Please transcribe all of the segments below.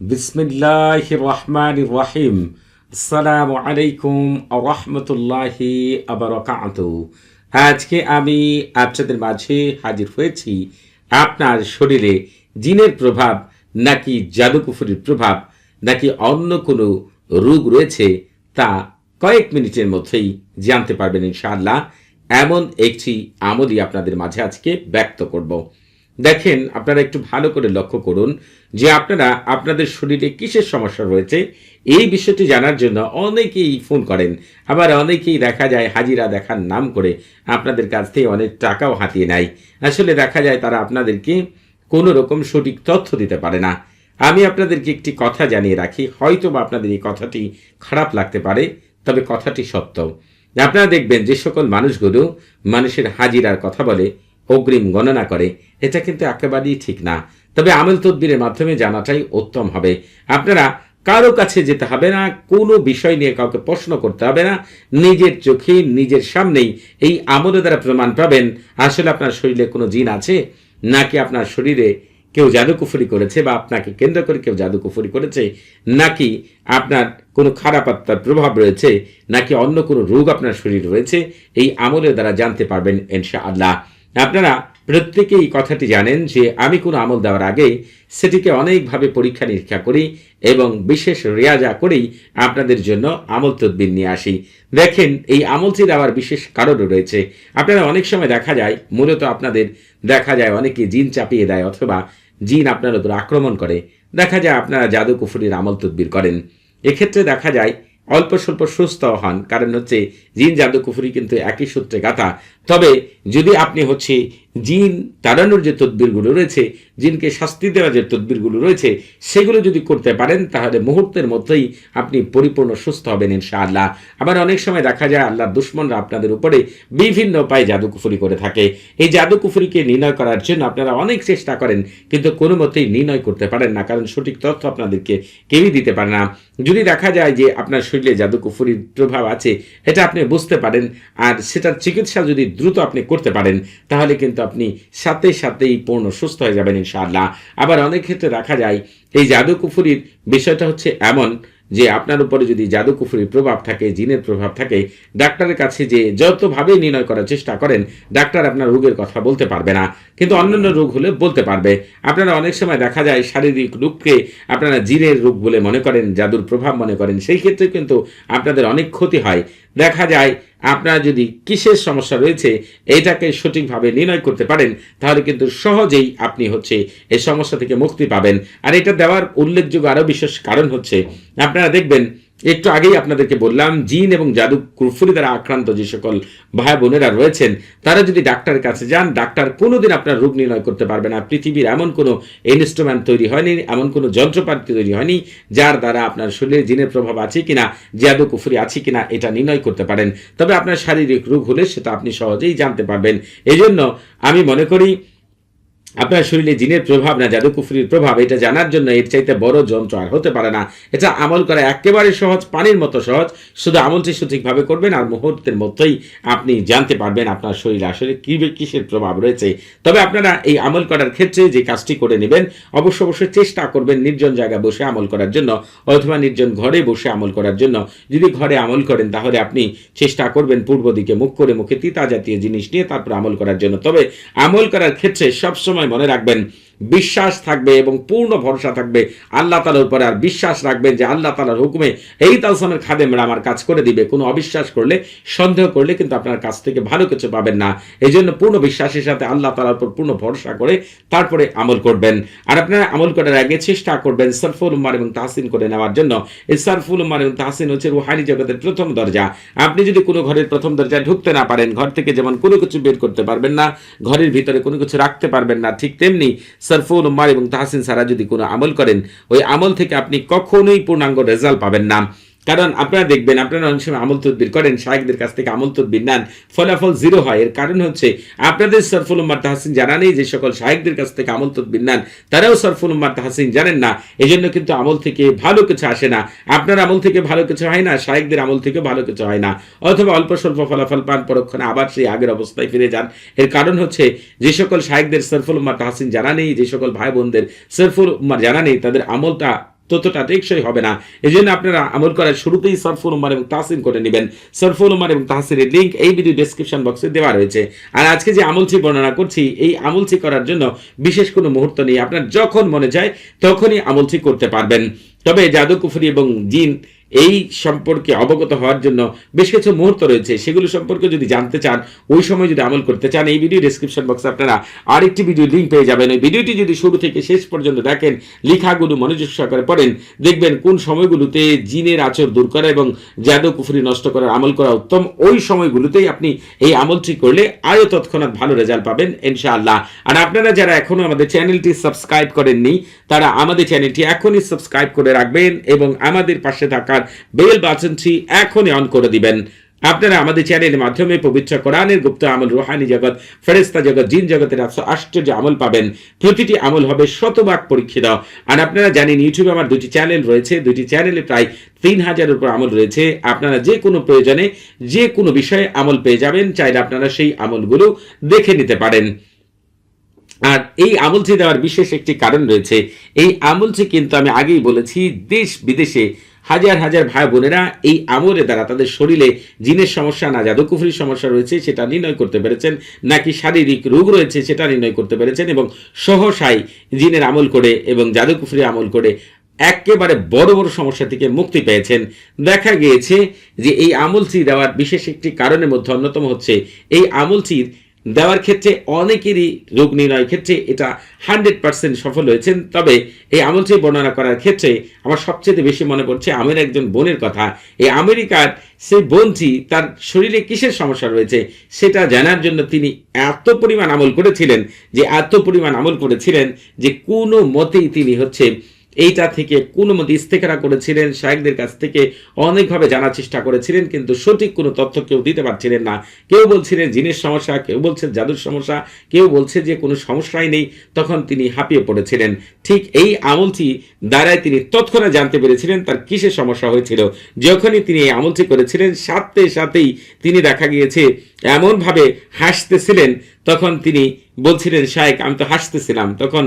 বিসমিল্লাহ রহমান রহিম। আসসালামু আলাইকুম রহমতুল্লাহি আবরকাত আজকে আমি আপনাদের মাঝে হাজির হয়েছি আপনার শরীরে জিনের প্রভাব নাকি জাদুকুফুরির প্রভাব নাকি অন্য কোনো রোগ রয়েছে তা কয়েক মিনিটের মধ্যেই জানতে পারবেন ইনশাআল্লাহ। এমন একটি আমলই আপনাদের মাঝে আজকে ব্যক্ত করব। দেখেন, আপনারা একটু ভালো করে লক্ষ্য করুন যে আপনারা আপনাদের শরীরে কিসের সমস্যা রয়েছে, এই বিষয়টি জানার জন্য অনেকেই ফোন করেন। আবার অনেকেই দেখা যায় হাজিরা দেখার নাম করে আপনাদের কাছ থেকে অনেক টাকাও হাতিয়ে নেয়। আসলে দেখা যায় তারা আপনাদেরকে কোনো রকম সঠিক তথ্য দিতে পারে না। আমি আপনাদেরকে একটি কথা জানিয়ে রাখি হয়তো বা আপনাদের এই কথাটি খারাপ লাগতে পারে, তবে কথাটি সত্য। আপনারা দেখবেন যে সকল মানুষগুলো মানুষের হাজিরার কথা বলে অগ্রিম গণনা করে, এটা কিন্তু একেবারেই ঠিক না। তবে আমল তদবিরের মাধ্যমে জানাটাই উত্তম হবে। আপনারা কারও কাছে যেতে হবে না, কোনো বিষয় নিয়ে কাউকে প্রশ্ন করতে হবে না। নিজের চোখে, নিজের সামনেই এই আমলের দ্বারা প্রমাণ পাবেন, আসলে আপনার শরীরে কোনো জিন আছে? নাকি আপনার শরীরে কেউ জাদুকুফুরি করেছে বা আপনাকে কেন্দ্র করে কেউ জাদুকুফুরি করেছে? নাকি আপনার কোনো খারাপ আত্মার প্রভাব রয়েছে? নাকি অন্য কোনো রোগ আপনার শরীর রয়েছে? এই আমলের দ্বারা জানতে পারবেন ইনশা আল্লাহ আপনারা প্রত্যেকেই কথাটি জানেন যে আমি কোনো আমল দেওয়ার আগে সেটিকে অনেকভাবে পরীক্ষা নিরীক্ষা করি এবং বিশেষ রেয়াজা করেই আপনাদের জন্য আমল তদবির নিয়ে আসি। দেখেন, এই আমলটি দেওয়ার বিশেষ কারণও রয়েছে। আপনারা অনেক সময় দেখা যায়, মূলত আপনাদের দেখা যায় অনেকে জিন চাপিয়ে দেয় অথবা জিন আপনার উপর আক্রমণ করে। দেখা যায় আপনারা জাদু কুফুরির আমল তদ্বির করেন। এক্ষেত্রে দেখা যায়, অল্প স্বল্প সুস্থ হন। কারণ হচ্ছে, জিন জাদু কুফুরি কিন্তু একই সূত্রে গাথা। তবে যদি আপনি হচ্ছে জিন তাড়ানোর যে তদবিরগুলো রয়েছে, জিনকে শাস্তি দেওয়ার যে তদবিরগুলো রয়েছে, সেগুলো যদি করতে পারেন, তাহলে মুহূর্তের মধ্যেই আপনি পরিপূর্ণ সুস্থ হবেন ইনশাআল্লাহ। আবার অনেক সময় দেখা যায় আল্লাহ দুশ্মনরা আপনাদের উপরে বিভিন্ন উপায়ে জাদুকুফুরি করে থাকে। এই জাদুকুফুরিকে নির্ণয় করার জন্য আপনারা অনেক চেষ্টা করেন, কিন্তু কোনো মতেই নির্ণয় করতে পারেন না, কারণ সঠিক তথ্য আপনাদেরকে কেউই দিতে পারে না। যদি দেখা যায় যে আপনার শরীরে জাদুকুফুরির প্রভাব আছে, এটা আপনি বুঝতে পারেন, আর সেটার চিকিৎসা যদি দ্রুত আপনি করতে পারেন, তাহলে কিন্তু আপনি সাথে সাথেই পূর্ণ সুস্থ হয়ে যাবেন ইনশাআল্লাহ। আবার অনেক ক্ষেত্রে দেখা যায়, এই জাদু কুফুরির বিষয়টা হচ্ছে এমন যে আপনার উপরে যদি জাদু কুফুরির প্রভাব থাকে, জিনের প্রভাব থাকে, ডাক্তারের কাছে যে যতভাবে নির্ণয় করার চেষ্টা করেন, ডাক্তার আপনার রোগের কথা বলতে পারবে না। কিন্তু অন্যান্য রোগ হলে বলতে পারবে। আপনারা অনেক সময় দেখা যায়, শারীরিক রোগকে আপনারা জিনের রোগ বলে মনে করেন, জাদুর প্রভাব মনে করেন, সেই ক্ষেত্রে কিন্তু আপনাদের অনেক ক্ষতি হয়। দেখা যায় আপনার যদি কিসের সমস্যা রয়েছে, এটাকে সঠিকভাবে নির্ণয় করতে পারেন, তাহলে কিন্তু সহজেই আপনি হচ্ছে এই সমস্যা থেকে মুক্তি পাবেন। আর এটা দেওয়ার উল্লেখযোগ্য আরও বিশেষ কারণ হচ্ছে, আপনারা দেখবেন একটু আগেই আপনাদেরকে বললাম, জিন এবং জাদু কুরফুরি দ্বারা আক্রান্ত যে সকল ভাই বোনেরা রয়েছেন, তারা যদি ডাক্তারের কাছে যান, ডাক্তার কোনোদিন আপনার রোগ নির্ণয় করতে পারবে না। পৃথিবীর এমন কোনো ইনস্ট্রুমেন্ট তৈরি হয়নি, এমন কোনো যন্ত্রপাতি তৈরি হয়নি, যার দ্বারা আপনার শরীরে জিনের প্রভাব আছে কিনা, জাদু কুফুরি আছে কিনা, এটা নির্ণয় করতে পারেন। তবে আপনার শারীরিক রোগ হলে সেটা আপনি সহজেই জানতে পারবেন। এজন্য আমি মনে করি আপনার শরীরে জিনের প্রভাব না, জাদুকুফরির প্রভাব, এটা জানার জন্য এর চাইতে বড় যন্ত্র আর হতে পারে না। এটা আমল করা একেবারে সহজ, পানির মতো সহজ। শুধু আমলটি সঠিকভাবে করবেন আর মুহূর্তের মধ্যেই আপনি জানতে পারবেন আপনার শরীরে আসলে কি কিসের প্রভাব রয়েছে। তবে আপনারা এই আমল করার ক্ষেত্রে যে কাজটি করে নেবেন, অবশ্য অবশ্যই চেষ্টা করবেন নির্জন জায়গায় বসে আমল করার জন্য অথবা নির্জন ঘরে বসে আমল করার জন্য। যদি ঘরে আমল করেন, তাহলে আপনি চেষ্টা করবেন পূর্ব দিকে মুখ করে মুখে তিতা জাতীয় জিনিস নিয়ে তারপর আমল করার জন্য। তবে আমল করার ক্ষেত্রে সবসময় মনে রাখবেন। বিশ্বাস থাকবে এবং পূর্ণ ভরসা থাকবে আল্লাহ তালার উপরে। আর বিশ্বাস রাখবেন যে আল্লাহ তালার হুকুমে এই তালসামের খাদেমরা আমার কাজ করে দিবে। কোনো অবিশ্বাস করলে, সন্দেহ করলে কিন্তু আপনার কাছ থেকে ভালো কিছু পাবেন না। এই জন্য পূর্ণ বিশ্বাসের সাথে আল্লাহ তালার উপর পূর্ণ ভরসা করে তারপরে আমল করবেন। আর আপনারা আমল করার আগে চেষ্টা করবেন সরফুল উম্মার এবং তাহসিন করে নেওয়ার জন্য। এই সরফুল উম্মার এবং তাহসিন হচ্ছে রুহানি জগতের প্রথম দরজা। আপনি যদি কোনো ঘরের প্রথম দরজায় ঢুকতে না পারেন, ঘর থেকে যেমন কোনো কিছু বের করতে পারবেন না, ঘরের ভিতরে কোনো কিছু রাখতে পারবেন না, ঠিক তেমনি সরফুল উম্মার এবং তাহসিন সারা যদি কোনো আমল করেন, ওই আমল থেকে আপনি কখনোই পূর্ণাঙ্গ রেজাল্ট পাবেন না। কারণ আপনারা দেখবেন, আপনারা অনেক সময় আমল তদবির করেন শাহেকদের কাছ থেকে আমল তদবির নেন, ফলাফল জিরো হয়। এর কারণ হচ্ছে, আপনাদের সরফুল উম্মার তাহসিন জানা নেই, যে সকল শাহেকদের কাছ থেকে আমল তদবির নেন, তারাও সরফুল উম্মার তাহসিন জানেন না। এই জন্য কিন্তু আমল থেকে ভালো কিছু আসে না। আপনার আমল থেকে ভালো কিছু হয় না শাহেকদের আমল থেকে ভালো কিছু হয় না। অথবা অল্প স্বল্প ফলাফল পান, পরক্ষণে আবার সেই আগের অবস্থায় ফিরে যান। এর কারণ হচ্ছে, যে সকল শাহেকদের সরফুল উম্মার তাহসিন জানা নেই, যে সকল ভাই বোনদের সরফুল উম্মার জানা নেই, তাদের আমলটা ততটা টেকসই হবে না। এই জন্য আপনারা আমল করার শুরুতেই সরফুল উমার এবং তাহসিন করে নেবেন। সরফুল উমার এবং তাহসিনের লিঙ্ক এই ভিডিও ডিসক্রিপশন বক্সে দেওয়া রয়েছে। আর আজকে যে আমলছি বর্ণনা করছি, এই আমলছি করার জন্য বিশেষ কোনো মুহূর্ত নেই। আপনার যখন মনে যায়, তখনই আমলছি করতে পারবেন। তবে জাদু কুফরি এবং জিন এই সম্পর্কে অবগত হওয়ার জন্য বেশ কিছু মুহূর্ত রয়েছে। সেগুলো সম্পর্কে যদি জানতে চান, ওই সময় যদি আমল করতে চান, এই ভিডিও ডিসক্রিপশন বক্সে আপনারা আরেকটি ভিডিও লিঙ্ক পেয়ে যাবেন। ওই ভিডিওটি যদি শুরু থেকে শেষ পর্যন্ত দেখেন, লেখাগুলো মনোযোগ সহকারে পড়েন, দেখবেন কোন সময়গুলোতে জিনের আচর দূর করা এবং জাদু কুফরি নষ্ট করার আমল করা উত্তম। ওই সময়গুলোতেই আপনি এই আমলটি করলে আরও তৎক্ষণাৎ ভালো রেজাল্ট পাবেন, ইনশাআল্লাহ। আর আপনারা যারা এখনও আমাদের চ্যানেলটি সাবস্ক্রাইব করেননি, তারা আমাদের চ্যানেলটি এখনই সাবস্ক্রাইব করে রাখবেন এবং আমাদের পাশে থাকার বেল বাটনটি এখনই অন করে দিবেন। আপনারা আমাদের চ্যানেলের মাধ্যমে পবিত্র কোরআনের গুপ্ত আমল, রুহানি জগৎ ফেরেস্তা জগৎ, জিন জগতের একশো আশ্চর্য আমল পাবেন। প্রতিটি আমল হবে শতভাগ পরীক্ষিত। আর আপনারা জানেন ইউটিউবে আমার দুটি চ্যানেল রয়েছে। দুটি চ্যানেলে প্রায় তিন হাজারের উপর আমল রয়েছে। আপনারা যে কোনো প্রয়োজনে, যে কোনো বিষয়ে আমল পেয়ে যাবেন। চাইলে আপনারা সেই আমলগুলো দেখে নিতে পারেন। আর এই আমলটি দেওয়ার বিশেষ একটি কারণ রয়েছে। এই আমলটি কিন্তু আমি আগেই বলেছি, দেশ বিদেশে হাজার হাজার ভাই বোনেরা এই আমলের দ্বারা তাদের শরীরে জিনের সমস্যা না, জাদুকুফরির সমস্যা রয়েছে, সেটা নির্ণয় করতে পেরেছেন, নাকি শারীরিক রোগ রয়েছে সেটা নির্ণয় করতে পেরেছেন এবং সহসাই জিনের আমল করে এবং জাদুকুফরি আমল করে একেবারে বড় বড় সমস্যা থেকে মুক্তি পেয়েছেন। দেখা গিয়েছে যে এই আমলটি দেওয়ার বিশেষ একটি কারণের মধ্যে অন্যতম হচ্ছে, এই আমলটির দেওয়ার ক্ষেত্রে অনেকেরই রোগ নির্ণয়ের ক্ষেত্রে এটা হান্ড্রেড পার্সেন্ট সফল হয়েছেন। তবে এই আমলটি বর্ণনা করার ক্ষেত্রে আমার সবচেয়ে বেশি মনে পড়ছে আমের একজন বোনের কথা। এই আমেরিকার সেই বোনটি তার শরীরে কিসের সমস্যা রয়েছে সেটা জানার জন্য তিনি এত পরিমাণ আমল করেছিলেন, যে এত পরিমাণ আমল করেছিলেন যে কোনো মতেই তিনি হচ্ছে এইটা থেকে কোনো মতে ইস্তেকারা করেছিলেন শাহেকদের কাছ থেকে অনেকভাবে জানার চেষ্টা করেছিলেন, কিন্তু সঠিক কোনো তথ্য কেউ দিতে পারছিলেন না। কেউ বলছিলেন জিনের সমস্যা, কেউ বলছেন জাদুর সমস্যা, কেউ বলছে যে কোনো সমস্যাই নেই, তখন তিনি হাঁপিয়ে পড়েছিলেন। ঠিক এই আমলটি দ্বারাই তিনি তৎক্ষণাৎ জানতে পেরেছিলেন তার কিসের সমস্যা হয়েছিল। যখনই তিনি এই আমলটি করেছিলেন, সাথে সাথেই তিনি দেখা গিয়েছে, এমনভাবে হাসতেছিলেন, তখন তিনি বলছিলেন শাহেক আমি তো হাসতেছিলাম। তখন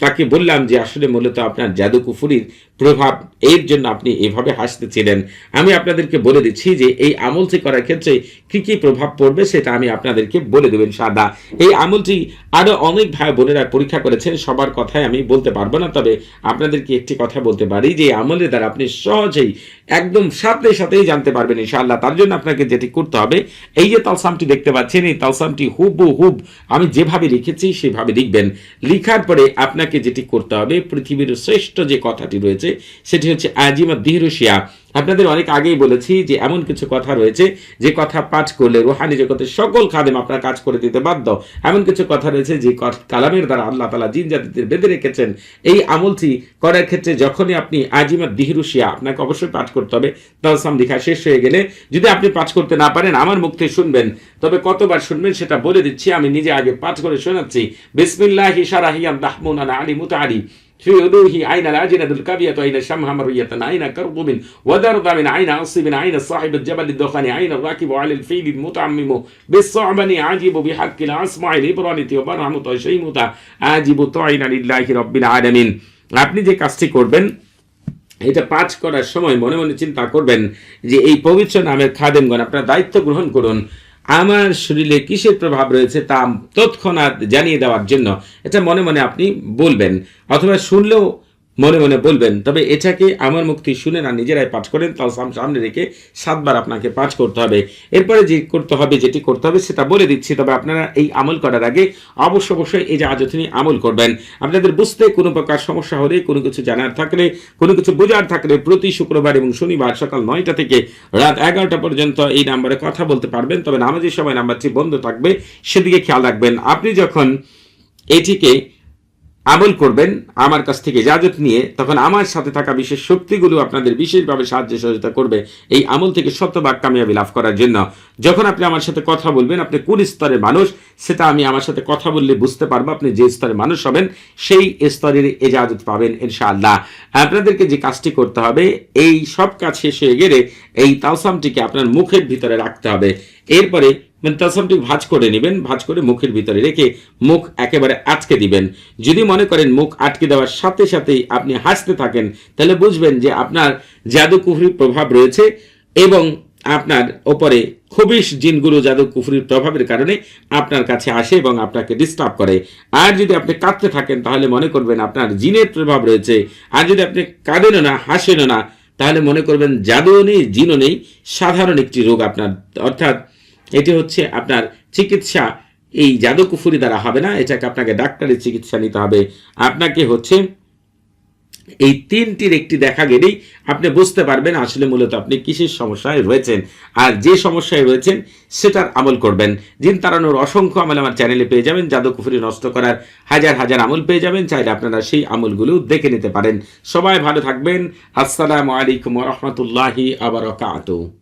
তাকে বললাম যে আসলে মূলত আপনার জাদু কুফুরির প্রভাব এর জন্য আপনি এভাবে হাসতেছিলেন। আমি আপনাদেরকে বলে দিচ্ছি যে এই আমলটি করার ক্ষেত্রে কি কি প্রভাব পড়বে সেটা আমি আপনাদেরকে বলে দেবেন সাদা এই আমলটি আরও অনেক ভাই বোনেরা পরীক্ষা করেছেন, সবার কথাই আমি বলতে পারব না, তবে আপনাদেরকে একটি কথা বলতে পারি যে আমলের দ্বারা আপনি সহজেই, একদম সাথে সাথেই জানতে পারবেন ইনশাআল্লাহ। তার জন্য আপনাকে যেটি করতে হবে, এই যে তালসামটি দেখতে পাচ্ছেন, এই তালসামটি হুবু হুব আমি যেভাবে লিখেছি সেভাবে লিখবেন। লিখার পরে আপনাকে যেটি করতে হবে, পৃথিবীর শ্রেষ্ঠ যে কথাটি রয়েছে সেটি হচ্ছে আজিমা দিহরুশিয়া। আপনাদের অনেক আগেই বলেছি যে এমন কিছু কথা রয়েছে, যে কথা পাঠ করলে রোহানি জগতের সকল খাদেম আপনার কাজ করে দিতে বাধ্য। এমন কিছু কথা রয়েছে যে কালামের দ্বারা আল্লাহ তালা জিন জাতিদের বেঁধে রেখেছেন। এই আমলটি করার ক্ষেত্রে যখনই আপনি আজিমার দিহরুশিয়া আপনাকে অবশ্যই পাঠ করতে হবে তালসাম লেখা শেষ হয়ে গেলে যদি আপনি পাঠ করতে না পারেন, আমার মুখ শুনবেন। তবে কতবার শুনবেন সেটা বলে দিচ্ছি, আমি নিজে আগে পাঠ করে শোনাচ্ছি। বিসমিল্লাহ সারাহিয়াম দাহমুনানা আলী মুতারি في وضوه عين العجنة الكبية عين الشمها مرية عين كرضب ودرد من عين عصب عين صاحب الجبل الدخان عين الراكب على الفيل المتعمم بالصعبن عجب بحق الأسمع الإبرانة وبرهمة شيمة عجب طعن لله رب العالمين আপনি যে কাজটি করবেন এটা পাঠ করার সময় মনে মনে চিন্তা করবেন যে এই পবিত্র নামের খাদেমগণ আপনার দায়িত্ব গ্রহণ করুন আমার শরীরে কিসের প্রভাব রয়েছে তা তৎক্ষণাৎ জানিয়ে দেওয়ার জন্য এটা মনে মনে আপনি বলবেন অথবা শুনলেও মনে মনে বলবেন। তবে এটাকে আমার মুক্তি শুনে না, নিজেরাই পাঠ করেন, তাও সামনে রেখে সাতবার আপনাকে পাঠ করতে হবে। এরপরে যে করতে হবে, যেটি করতে হবে, সেটা বলে দিচ্ছি। তবে আপনারা এই আমল করার আগে অবশ্য অবশ্যই এই যে আজও তিনি আমল করবেন। আপনাদের বুঝতে কোনো প্রকার সমস্যা হলে, কোনো কিছু জানার থাকলে, কোনো কিছু বোঝার থাকলে প্রতি শুক্রবার এবং শনিবার সকাল নয়টা থেকে রাত এগারোটা পর্যন্ত এই নাম্বারে কথা বলতে পারবেন। তবে নামাজের সময় নাম্বারটি বন্ধ থাকবে, সেদিকে খেয়াল রাখবেন। আপনি যখন এটিকে আমল করবেন আমার কাছ থেকে ইজাজত নিয়ে, তখন আমার সাথে থাকা বিশেষ শক্তিগুলো আপনাদের বিশেষভাবে সাহায্য সহযোগিতা করবে এই আমল থেকে শতভাগ কামিয়াবি লাভ করার জন্য। যখন আপনি আমার সাথে কথা বলবেন, আপনি কোন স্তরের মানুষ, সেটা আমি আমার সাথে কথা বললে বুঝতে পারব আপনি যে স্তরের মানুষ হবেন, সেই স্তরের এজাজত পাবেন ইনশাআল্লাহ। আপনাদেরকে যে কাজটি করতে হবে, এই সব কাজ শেষ হয়ে গেলে এই তালসামটিকে আপনার মুখের ভিতরে রাখতে হবে। এরপরে মেন্তাসনটি ভাজ করে নেবেন, ভাজ করে মুখের ভিতরে রেখে মুখ একেবারে আটকে দিবেন। যদি মনে করেন মুখ আটকে দেওয়ার সাথে সাথেই আপনি হাসতে থাকেন, তাহলে বুঝবেন যে আপনার জাদু কুফরির প্রভাব রয়েছে এবং আপনার ওপরে খবিশ জিনগুলো জাদু কুফরির প্রভাবের কারণে আপনার কাছে আসে এবং আপনাকে ডিস্টার্ব করে। আর যদি আপনি কাঁদতে থাকেন, তাহলে মনে করবেন আপনার জিনের প্রভাব রয়েছে। আর যদি আপনি কাঁদেনও না, হাসেনও না, তাহলে মনে করবেন জাদুও নেই, জিনও নেই, সাধারণ একটি রোগ আপনার। অর্থাৎ এটি হচ্ছে আপনার চিকিৎসা। এই জাদু কুফুরি দ্বারা হবে না, এটাকে আপনাকে ডাক্তারের চিকিৎসা নিতে হবে। আপনাকে হচ্ছে এই তিনটির একটি দেখা গেলেই আপনি বুঝতে পারবেন আসলে মূলত আপনি কিসের সমস্যায় রয়েছেন। আর যে সমস্যায় রয়েছেন, সেটার আমল করবেন। জিন তাড়ানোর অসংখ্য আমল আমার চ্যানেলে পেয়ে যাবেন। জাদু কুফুরি নষ্ট করার হাজার হাজার আমল পেয়ে যাবেন। চাইলে আপনারা সেই আমলগুলো দেখে নিতে পারেন। সবাই ভালো থাকবেন। আসসালামু আলাইকুম রহমতুল্লাহি আবার